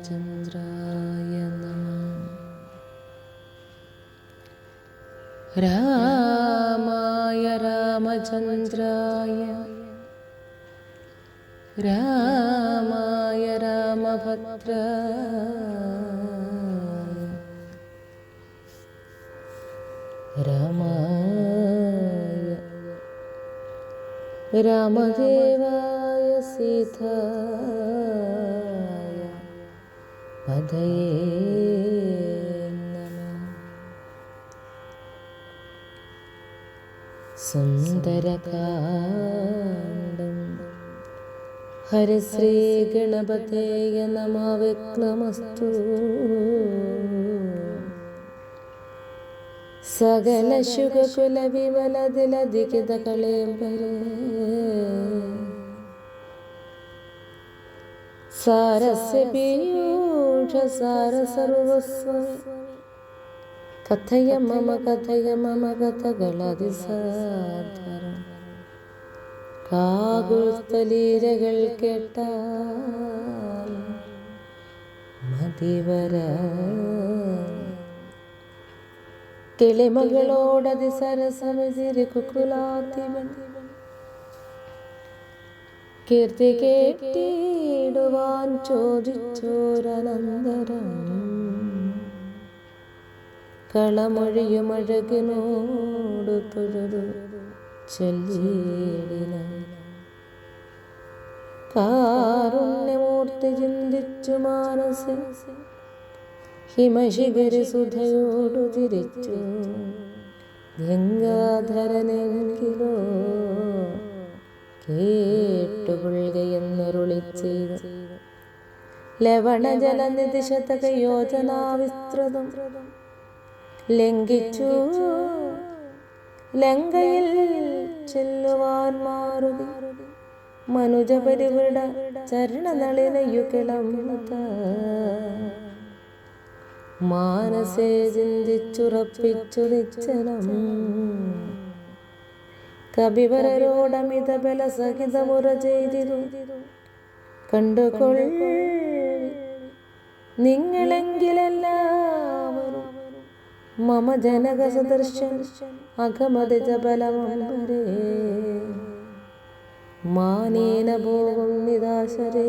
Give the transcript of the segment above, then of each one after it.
ശ്രീരാമചന്ദ്രായ രാമായ രാമചന്ദ്രായ രാമായ രാമഭദ്ര രാമദേവായ സീതായ പതയേ നമഃ. സുന്ദരകാണ്ഡം ഹരശ്രീ ഗണപതേയ നമ. വിഘ്നമസ്തു. സകല ശുഗകുല വിമലതിലധികിത കളേമ്പരേ സാരസ്യ പീയൂഷ സാര സർവസ്വമി കഥയ മമ കഥയ മമ കഥകളതിസാധരം. കാകുൽത്തലീരകൾ കേട്ടാൽ മതിവര. കിളിമകളോടതി സരസമിതിരി കുക്കുലാത്തിവൻ. കീർത്തി കേട്ടിടുവാൻ ചോദിച്ചോരനന്തരം. കളമൊഴിയുമഴകിനോട് തൊഴുതു ചൊല്ലിയിടിന കാരുണ്യമൂർത്തി ചിന്തിച്ചു മാനസെ ഹിമശിഖരി സുധയോടു തിരിച്ചു ഗംഗാധരനെങ്കിലോ? കേട്ടുകൊള്ളുകയെന്നൊരുളി ചെയ്ത് ലവണജലനിധി യോജനാവിസ്തൃതം യോജനാ വിസ്തൃതം ലംഘിച്ചു. ലങ്കയിൽ ചെല്ലുവാൻ മാറുതി. മനുജപരിവൃട ചരണനളിനയുകിളം മാനസേ ചിന്തിച്ചുറപ്പിച്ചു നിശ്ചലം. കവിവരരോടമിത ബല സഹിതമുറ ചെയ്തിരു കണ്ടുകൊള്ള. നിങ്ങളെങ്കിലെല്ലാവരും മമ ജനക സദർശൻ അകമത ജബലമമ്പരേ മാനേന ഭോഗം നിദാശരേശലേ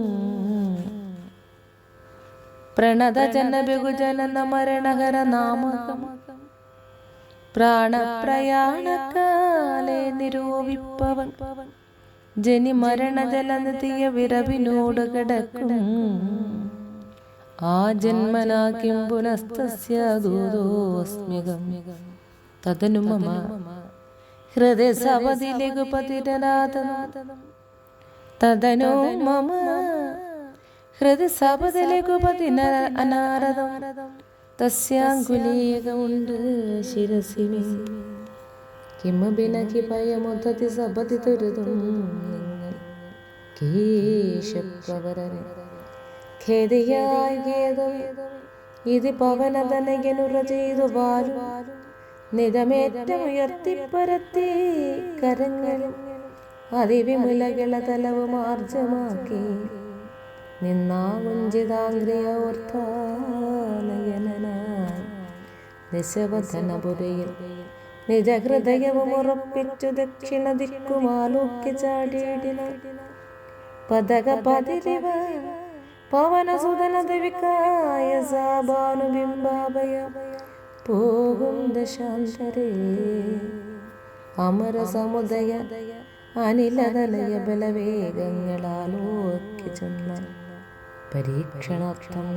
പ്രണതജന ബഹുജനന മരണഹര നാമകം പ്രാണപ്രയാണകാലേ നിരോവിപ്പവൻ ജനി മരണ ജലനിധിയ വിരവിനോട് കിടക്കും. ആ ജന്മനാക്കിം പുനസ്തസ്യ തതനു മമ. ഹൃദയ സവതി ലഘുപതിരനാഥനാഥനം തദനു മമ. തസ്യാങ്കുലീയകമുണ്ട് ഭയമുദ്ധതി സപതി തുരുതും കേശപ്രവരനെ. ഖേദിയായി ഖേദം. ഇത് ചെയ്തു നിതമേറ്റമുയർത്തിപ്പരത്തി കരങ്ങളും അതിവിമുലകള തലവും ആർജമാക്കി. നിന്നാ കുഞ്ചിതാംഗ്രിയ ഓർത്ഥാനയനായി നിശവധനപുരയിൽ നിജഹൃദയവും ഉറപ്പിച്ചു ദക്ഷിണ ദിക്കുമാലൂക്കി ചാടിയിടിന പതക പതിരിവ പവനസുതന സാബാനു സാബാനുബിംബാഭയ പോകും ദശാന്തരേ. അമര സമുദയ അനിലതലയ ബലവേഗങ്ങളാലോക്കി ചെന്ന പരീക്ഷണാർത്ഥം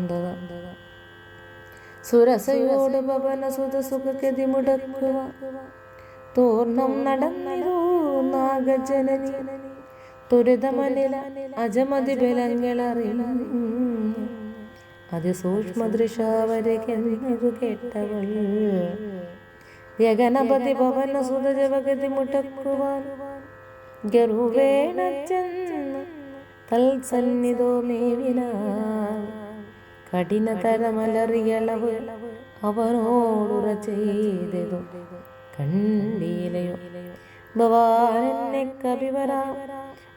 ഭവന സുതജവഗതി മുടക്കുവാൻ ഗർവേണ ചെന്ന് തൽസന്നിധോ കഠിന കഠിനതരമലറിയളവ് അവനോടുറ ചെയ്തതു കണ്ടീലയോ? ഭവാനെന്നെ കവിവരാ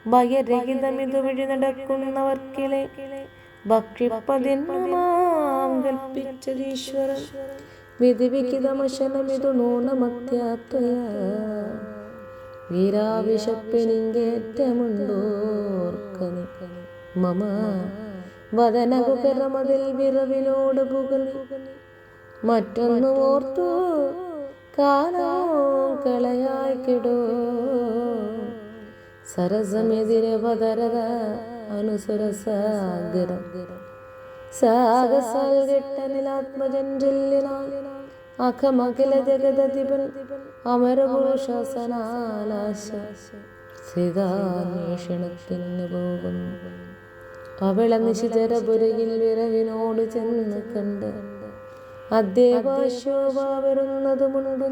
ഭയരഹിതമിതു വഴി നടക്കുന്നവർക്കിളെ ഭക്ഷിപ്പതിന്മാം കൽപ്പിച്ചതീശ്വരൻ. വിധിവിഹിതമശനമിതു നൂണമത്യാത്വയ വീരാവിശപ്പെണിങ്കേറ്റമുണ്ടോർക്കനി മമ വദനകുകരമതിൽ വിറവിനോട് പുകളി മറ്റൊന്നു ഓർത്തു കാലോ കളയായി കിടോ. സരസമെതിരെ പതരത അനുസരസാഗരം സാഗസാൽഘട്ടനിലാത്മജഞ്ചല്യനാൽ അഖമഖില ജഗദധിപൻ അമരപുരുഷാസനാലാശ സിതാന്വേഷണത്തിന് പോകുന്നു അവള നിശിചരപുരയിൽ വിരവിനോട് ചെന്ന് കണ്ട് അദ്ദേവാശോഭ വരുന്നതുമുണ്ടു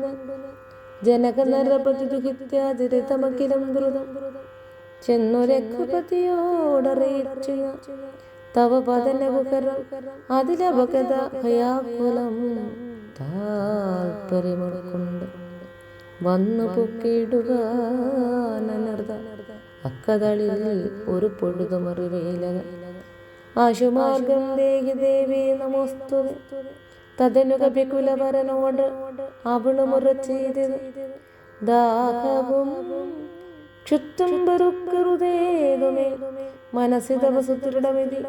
ജനക നരപതി ദുഹിത്യാചരിതമഖിലം ദ്രുതം ചെന്നു രഘുപതിയോടറിയിച്ചു. തവ പതനകുകരം അതിലപകത ഭയാകുലം താൽപര്യമുൾക്കൊണ്ട് വന്നു പൊക്കിയിടുക അക്കതളിൽ ഒരു പൊഴുതുമറിവേലക ആശുമാർഗം ദേഹി ദേവി നമോസ്തു തതനു കപികുലവരനോട് അവൾ മുറ ചെയ്തത് ദാഹവും ക്ഷുത്തും പെറുക്കറുതേതുമേ മനസ്സിതവസുദൃഢമിതി.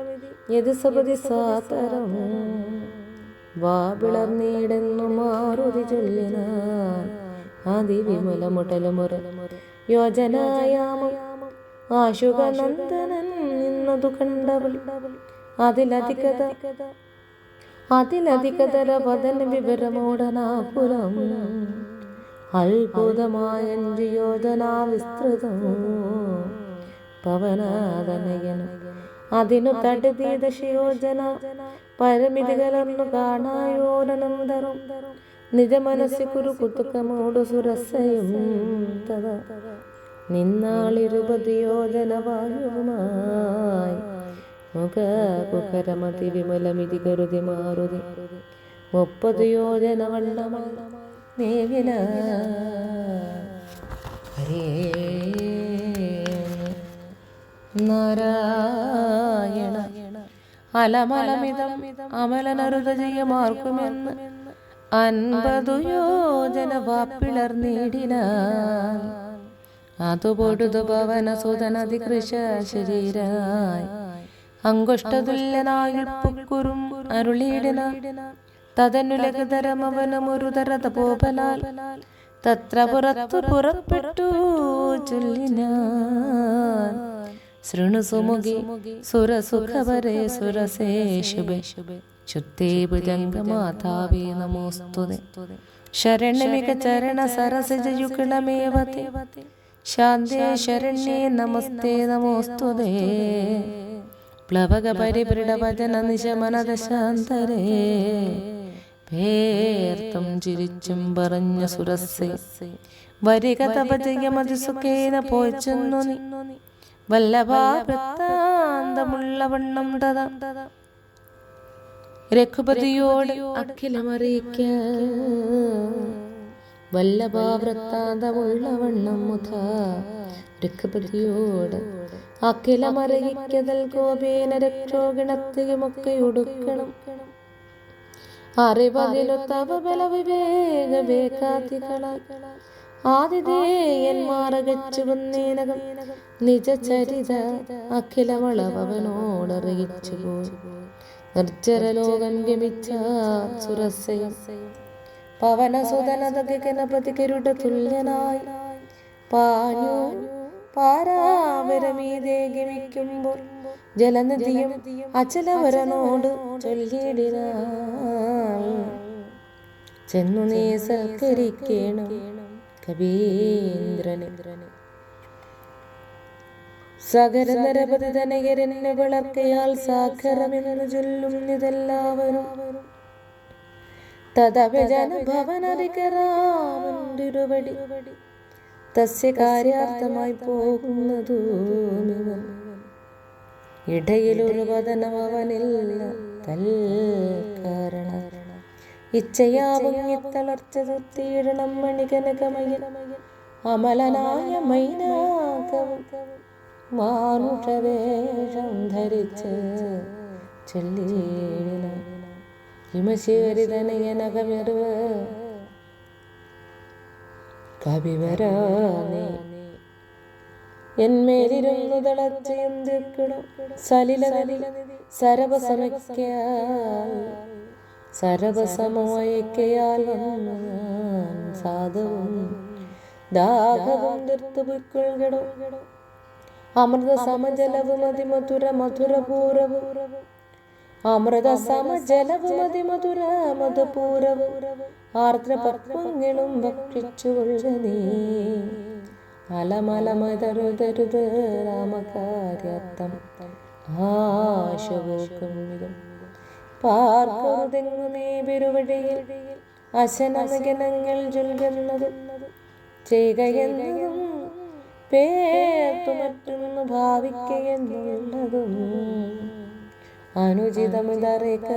യതി സപതി സാതരം വാവിളർന്നീടെന്നു മാറുതി ചൊല്ലിനാൻ അതിവിമലമുട്ടലുമുറ യോജനായാമം. ആശുകനന്ദനൻ നിന്നതു കണ്ടവൾ. അതിലധികത അതിലധികതര വദന വിവരമോടനാപുരം. അത്ഭുതമായ യോജനാ വിസ്തൃതം പവനാതനയനം അതിനു തടുതി ദശയോജന പരമിതി കലർന്നു കാണായോരനന്തരം നിജ മനസ്സി കുരു കുതുക്കമോടു സുരസയും തവ നിന്നാളിരുപതി യോജന വായുമായി മുഖകുഖരമതി വിമലമിതി കരുതി മാറുതി. മുപ്പത് യോജന വണ്ണമായി നേവില. ഹരേ അലമലമിതം അമലനരുത ജയമാർക്കുമെന്ന് അൻപതു യോജന വാപ്പിളർന്നിടിനാൻ അതു പൊടുതു പവന സുതനധികൃശ ശരീരായി. അങ്കുഷ്ടതുല്യനായിപ്പുക്കുറും പുക്കുറും അരുളിയിടിന. തതനു ലഘുതരമവനമൊരു തരത പോപലാൽ തത്ര പുറത്തു പുറപ്പെട്ടു ചൊല്ലിനാൻ. ശൃണു സുമുഖി സുരസുഖവരേ സുരസേഷുബെ ശുദ്ധേ ഭുജംഗമാതാവേ നമോസ്തുതേ. ശരണ്യമിക ചരണ സരസജയുഗളമേവത്തെ ശാന്തേ ശരണ്യേ നമസ്തേ നമോസ്തുതേ. പ്ലവക പരിപൃഢ ഭജന നിശമനത ശാന്തരേ. പേർത്തും ചിരിച്ചും പറഞ്ഞ സുരസേ. വരിക തപ ജയമതിസുഖേന പോയി ചെന്നു നീ. വല്ലഭാവൃത്താന്തമുള്ള വണ്ണം തത. രഘുപതിയോട് അഖിലമറിയിക്ക വല്ലഭാവൃത്താന്തമുള്ളവണ്ണം മുത. രഘുപതിയോട് അഖിലമറിയിക്കതൽ ഗോപേന രക്ഷോഗണത്തെയുമൊക്കെ ഒടുക്കണം അറിവതിലു തവ ബല വിവേക വേഗാതികളായി ആതിഥേയന്മാരകച്ചു വന്നേനകം നിജചരിത അഖിലമളവനോടറിയിച്ചു പോയി നിർജരലോകം ഗമിച്ച സുരസയം. പവനസുതനത ഗണപതി തുല്യനായി. പാഞ്ഞു പാരാവരമീതേ ഗമിക്കുമ്പോൾ ജലനദിയും അചലവരനോട് ചൊല്ലിയിടിന ചെന്നു നീ സൽക്കരിക്കണം. കവീന്ദ്രന് സകര നരപതി തനയരെന്നെ വളർക്കയാൽ സാഖരമെന്ന് ചൊല്ലും ഇതെല്ലാവരും ഭവനരികരാമന്തിരുവടി തസ്യ കാര്യാർത്ഥമായി പോകുന്നതു ഇടയിലൊരു വതനം അവനില്ല തൽക്കാരണ ഇച്ഛയാവുങ്ങിത്തളർച്ച തീരണം മണികനകമയ അമലനായ മൈനാകവും മാനുഷവേഷം ധരിച്ച് ചൊല്ലിയിടണം ഹിമശേരിതനയനകമെറുവ്. കവിവരാനേ എന്മേലിരുന്നു തളച്ചയും തീർക്കണം സലില സരവസമയ്ക്കാൽ സരവസമയക്കയാൽ സാധവും ദാഹവും തീർത്തു പൊയ്ക്കൊള്ളുകടോ. അമൃത സമജലവും അതിമധുര മധുരപൂരവും. അമൃത സമജലവും അതിമധുര മധുപൂരവും ആർദ്ര പത്മങ്ങളും ഭക്ഷിച്ചുകൊള്ള നീ. അലമലമതരുതരുത് രാമകാര്യാർത്ഥം. ആശവോക്കും പാർക്കറുതെങ്ങുമേ പെരുവഴിയിൽ അശനമകനങ്ങൾ ചൊൽകുന്നതും ചെയ്യുകയെന്നതും പേർത്തു മറ്റൊന്ന് ഭാവിക്കുകയെന്നുള്ളതും അനുചിതമിതറിക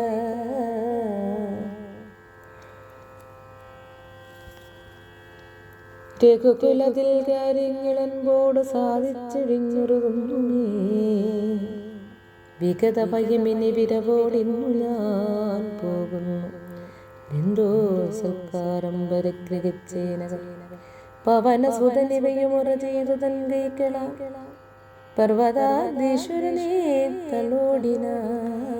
രഘുകുലത്തിൽ കാര്യങ്ങളൻപോട് സാധിച്ചിഴിഞ്ഞുറുകുന്നുമേ വിഗത ഭയമിനി വിരവോടിന്നുലാൻ പോകുന്നു എന്തോ സൽക്കാരം പരിഗ്രഹിച്ചേനക. പവന സുതനിവയുമുറ ചെയ്തു തൻ കൈക്കള പർവതാധീശ്വരനെ തലോടിനാൻ